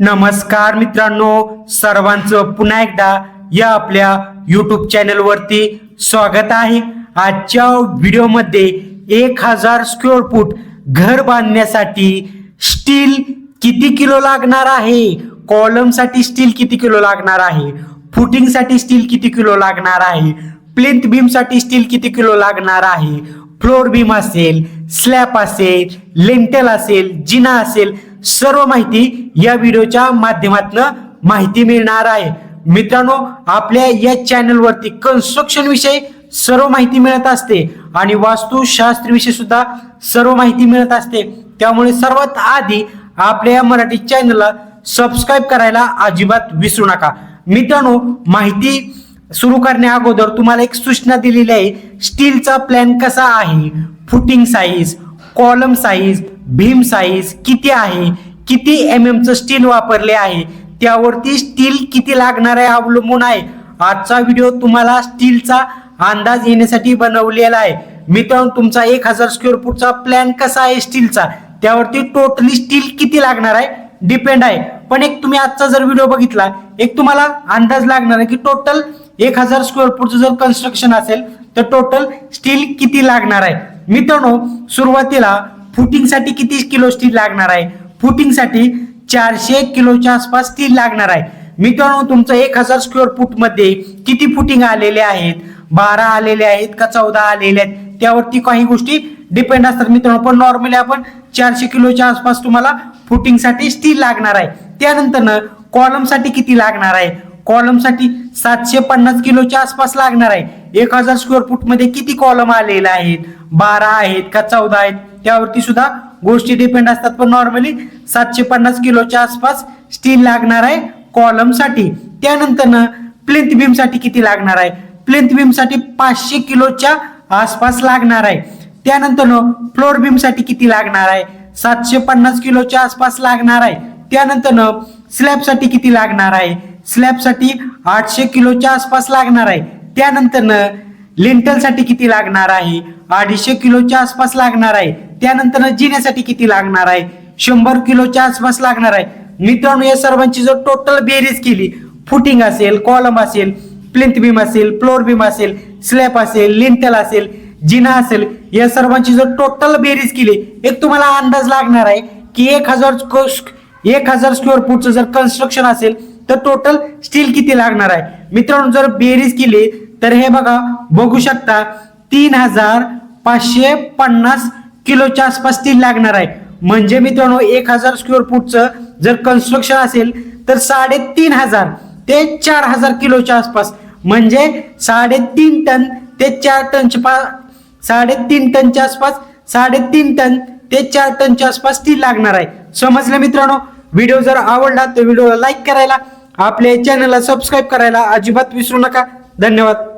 नमस्कार मित्रांनो सर्वांचं पुन्हा एकदा या आपल्या यूट्यूब चॅनल वरती स्वागत आहे. आजच्या व्हिडिओमध्ये एक हजार स्क्वेअर फूट घर बांधण्यासाठी स्टील किती किलो लागणार आहे? कॉलमसाठी स्टील किती किलो लागणार आहे? फुटिंगसाठी स्टील किती किलो लागणार आहे? प्लिंथ बीमसाठी स्टील किती किलो लागणार आहे? फ्लोर बीम असेल स्लॅब असेल लेंटल असेल जिना असेल सर्व माहिती या व्हिडिओच्या माध्यमातून माहिती मिळणार आहे. मित्रांनो आपल्या या चॅनलवरती कन्स्ट्रक्शन विषयी सर्व माहिती मिळत असते आणि वास्तुशास्त्र विषयी सुद्धा सर्व माहिती मिळत असते. त्यामुळे सर्वात आधी आपल्या या मराठी चॅनलला सबस्क्राईब करायला अजिबात विसरू नका. मित्रांनो माहिती सुरू करण्या अगोदर तुम्हाला एक सूचना दिलेली आहे. स्टीलचा प्लॅन कसा आहे? Footing size column size beam size किती आहे? किती एम एम चं स्टील वापरले आहे? त्यावरती स्टील किती लागणार आहे अवलंबून आहे? आजचा व्हिडिओ तुम्हाला स्टीलचा अंदाज येण्यासाठी बनवलेला आहे. मित्रांनो तुमचा एक हजार स्क्वेअर फूटचा प्लॅन कसा आहे स्टीलचा त्यावरती टोटली स्टील किती लागणार आहे? डिपेंड आहे. पण एक तुम्ही आजचा जर व्हिडिओ बघितला एक तुम्हाला अंदाज लागणार आहे की टोटल एक हजार स्क्वेअर फूटचं जर कन्स्ट्रक्शन असेल तर टोटल स्टील किती लागणार आहे? मित्रांनो सुरुवातीला फुटिंगसाठी किती किलो स्टील लागणार आहे? फुटिंगसाठी चारशे किलोच्या आसपास स्टील लागणार आहे. मित्रांनो तुमचं एक हजार स्क्वेअर फूटमध्ये किती फुटिंग आलेले आहेत? बारा आलेले आहेत का चौदा आलेले आहेत? त्यावरती काही गोष्टी डिपेंड असतात. मित्रांनो पण नॉर्मली आपण चारशे किलोच्या आसपास तुम्हाला फुटिंगसाठी स्टील लागणार आहे. त्यानंतर कॉलमसाठी किती लागणार आहे? कॉलमसाठी सातशे पन्नास किलोच्या आसपास लागणार आहे. एक हजार स्क्वेअर फूटमध्ये किती कॉलम आलेले आहेत? बारा आहेत का चौदा आहेत? त्यावरती सुद्धा गोष्टी डिपेंड असतात. पण नॉर्मली सातशे पन्नास किलोच्या आसपास स्टील लागणार आहे कॉलमसाठी त्यानंतर प्लिंथ बीमसाठी किती लागणार आहे? प्लिंथ बीमसाठी पाचशे किलोच्या आसपास लागणार आहे. त्यानंतर फ्लोर बीमसाठी किती लागणार आहे? सातशे पन्नास किलोच्या आसपास लागणार आहे. त्यानंतर स्लॅबसाठी किती लागणार आहे? स्लॅबसाठी आठशे किलोच्या आसपास लागणार आहे. त्यानंतर लिंटलसाठी किती लागणार आहे? अडीचशे किलोच्या आसपास लागणार आहे. त्यानंतर जिन्यासाठी किती लागणार आहे? शंभर किलोच्या आसपास लागणार आहे. मित्रांनो या सर्वांची जर टोटल बेरीज केली फुटिंग असेल कॉलम असेल प्लिंथ बीम असेल फ्लोर बीम असेल स्लॅब असेल लिंटल असेल जिना असेल या सर्वांची जर टोटल बेरीज केली एक तुम्हाला अंदाज लागणार आहे की एक हजार एक हजार स्क्वेअर फूटचं जर कन्स्ट्रक्शन असेल तर टोटल स्टील किती लागणार आहे? मित्रांनो जर बेरीज केली तर हे बघा बघू शकता तीन हजार पाचशे पन्नास किलोच्या आसपास ती लागणार आहे. म्हणजे मित्रांनो एक हजार स्क्वेअर फूटचं जर कन्स्ट्रक्शन असेल तर साडेतीन हजार ते चार हजार किलोच्या आसपास. म्हणजे साडेतीन टन ते चार टनच्या पा साडेतीन टनच्या आसपास साडेतीन टन ते चार टनच्या आसपास ती लागणार आहे. समजलं मित्रांनो? व्हिडिओ जर आवडला तर व्हिडिओला लाईक करायला आपल्या चॅनलला सबस्क्राईब करायला अजिबात विसरू नका. धन्यवाद.